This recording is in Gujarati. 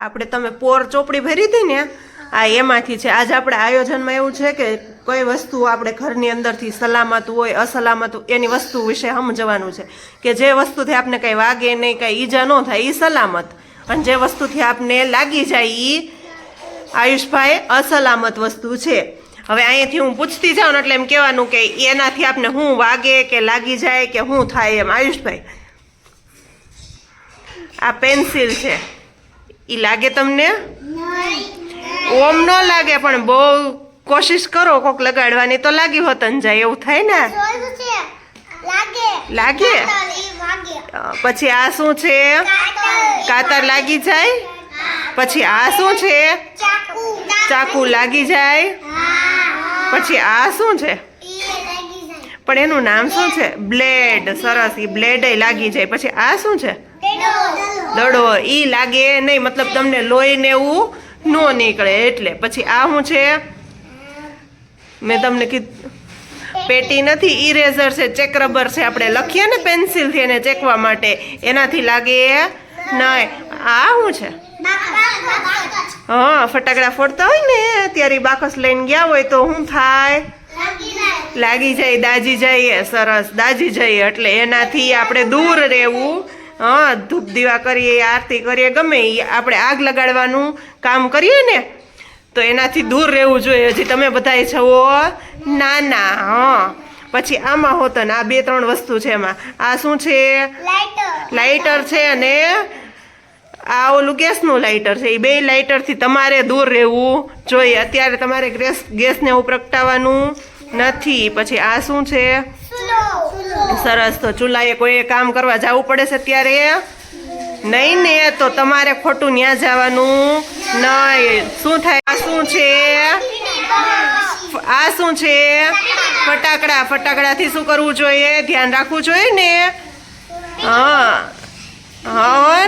આપણે તમે પોર ચોપડી ભરી હતી ને, આ એમાંથી છે. આજે આપણે આયોજનમાં એવું છે કે કઈ વસ્તુ આપણે ઘરની અંદરથી સલામત હોય, અસલામત એની વસ્તુ વિશે સમજવાનું છે. કે જે વસ્તુથી આપને કંઈ વાગે નહીં, કંઈ ઈજા ન થાય એ સલામત. અને જે વસ્તુથી આપને લાગી જાય એ આયુષભાઈ અસલામત વસ્તુ છે. હવે અહીંયાથી હું પૂછતી જાઉં એટલે એમ કહેવાનું કે એનાથી આપને હું વાગે કે લાગી જાય કે હું થાય એમ. આયુષભાઈ, આ પેન્સિલ છે. ઈ લાગે તમને? ઓમ ન લાગે પણ બહુ કોશિશ કરો કોક લગાડવાની. તો લાગી હોતન જાય એવું થાય ને? લાગે? પછી આ શું છે? કાતર લાગી જાય? પછી આ શું છે? ચાકુ. લાગી જાય? પછી આ શું છે? પણ એનું નામ શું છે? બ્લેડ. સરસ એ બ્લેડ લાગી જાય. પછી આ શું છે? દડો. ઈ લાગે નહીં, મતલબ તમને લોહી ને એવું નો નીકળે. એટલે પછી આ શું છે? મેં તમને કીધું, પેટી નથી ઇરેઝર છે, ચેક રબર છે. આપણે લખીએ ને પેન્સિલથી એને ચેકવા માટે. એનાથી લાગે નહીં. આ શું છે? હા, ફટાકડા ફોડતા હોય ને, ત્યારે બાકસ લઈને ગયા હોય તો શું થાય? લાગી જાય. દાજી જઈએ, સરસ. દાજી જઈએ, એટલે એનાથી આપણે દૂર રહેવું હા ધૂપ દીવા કરીએ આરતી કરીએ ગમે એ આપણે આગ લગાડવાનું કામ કરીએ ને તો એનાથી દૂર રહેવું જોઈએ. હજી તમે બધાય છો નાના હા. પછી આમાં હોતો ને આ બે ત્રણ વસ્તુ છે એમાં. આ શું છે? લાઇટર છે અને આ ઓલું ગેસનું લાઇટર છે. એ બે લાઇટરથી તમારે દૂર રહેવું જોઈએ. અત્યારે તમારે ગેસ ગેસને એવું પ્રગટાવવાનું નથી. પછી આ શું છે? સરસ. તો ચૂલાએ કોઈ કામ કરવા જવું પડે છે ત્યારે? નહીં ને, તો તમારે ખોટું ન્યા જવાનું. નહીં. શું થાય? આ શું છે? આ શું છે? ફટાકડા. ફટાકડાથી શું કરવું જોઈએ? ધ્યાન રાખવું જોઈએ ને? હા. હા